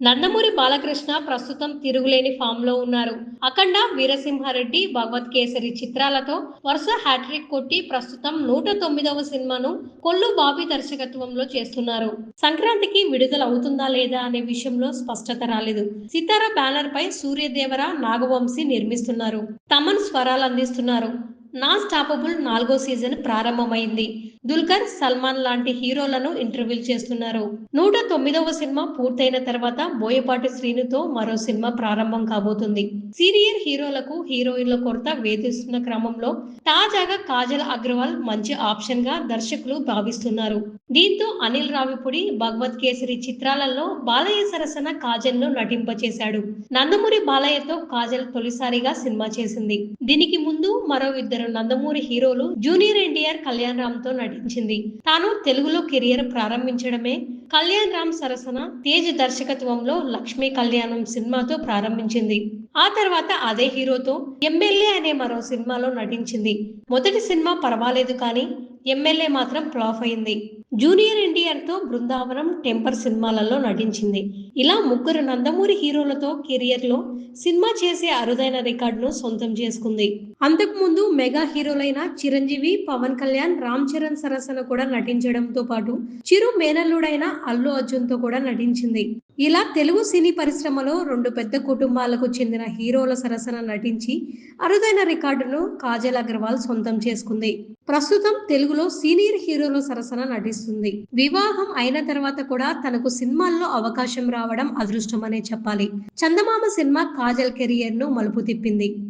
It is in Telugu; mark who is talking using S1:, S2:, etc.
S1: నందమూరి బాలకృష్ణ ప్రస్తుతం తిరుగులేని ఫామ్లో ఉన్నారు. అఖండ వీరసింహారెడ్డి భగవత్ కేసరి చిత్రాలతో వరుస హ్యాట్రిక్ కొట్టి ప్రస్తుతం నూట తొమ్మిదవ సినిమాను కొల్లు బాబీ దర్శకత్వంలో చేస్తున్నారు. సంక్రాంతికి విడుదల అవుతుందా లేదా అనే విషయంలో స్పష్టత రాలేదు. సితార బ్యానర్ పై సూర్యదేవర నాగవంశీ నిర్మిస్తున్నారు. తమన్ స్వరాలు అందిస్తున్నారు. నా స్టాపబుల్ నాలుగో సీజన్ ప్రారంభమైంది. దుల్కర్ సల్మాన్ లాంటి హీరోలను ఇంటర్వ్యూలు చేస్తున్నారు. నూట తొమ్మిదవ సినిమా పూర్తయిన తర్వాత బోయపాటి శ్రీనుతో మరో సినిమా ప్రారంభం కాబోతుంది. సీనియర్ హీరోలకు హీరోయిన్ల కొరత వేధిస్తున్న క్రమంలో తాజాగా కాజల్ అగ్రవాల్ మంచి ఆప్షన్గా దర్శకులు భావిస్తున్నారు. దీంతో అనిల్ రావిపూడి భగవత్ కేసరి చిత్రాలలో బాలయ్య సరసన కాజల్ను నటింపచేశాడు. నందమూరి బాలయ్యతో కాజల్ తొలిసారిగా సినిమా చేసింది. దీనికి ముందు మరో ఇద్దరు నందమూరి హీరోలు జూనియర్ ఎన్టీఆర్ కళ్యాణ్ రామ్తో నటించింది. తాను తెలుగులో కెరియర్ ప్రారంభించడమే. కళ్యాణ్ రామ్ సరసన తేజ్ దర్శకత్వంలో లక్ష్మీ కళ్యాణం సినిమాతో ప్రారంభించింది. ఆ తర్వాత అదే హీరోతో ఎమ్మెల్యే అనే మరో సినిమాలో నటించింది. మొదటి సినిమా పర్వాలేదు కానీ ఎమ్మెల్యే మాత్రం ఫ్లాప్ అయింది. జూనియర్ ఎన్టీఆర్తో బృందావనం టెంపర్ సినిమాలలో నటించింది. ఇలా ముగ్గురు నందమూరి హీరోలతో కెరియర్లో సినిమా చేసే అరుదైన రికార్డును సొంతం చేసుకుంది. అంతకుముందు మెగా హీరోలైన చిరంజీవి పవన్ కళ్యాణ్ రామ్ చరణ్ సరసన కూడా నటించడంతో పాటు చిరు మేనల్లుడైన అల్లు అర్జున్తో కూడా నటించింది. ఇలా తెలుగు సినీ పరిశ్రమలో రెండు పెద్ద కుటుంబాలకు చెందిన హీరోల సరసన నటించి అరుదైన రికార్డును కాజల్ అగర్వాల్ సొంతం చేసుకుంది. ప్రస్తుతం తెలుగు తెలుగులో సీనియర్ హీరోల సరసన నటిస్తుంది. వివాహం అయిన తర్వాత కూడా తనకు సినిమాల్లో అవకాశం రావడం అదృష్టమనే చెప్పాలి. చందమామ సినిమా కాజల్ కెరియర్ను మలుపు తిప్పింది.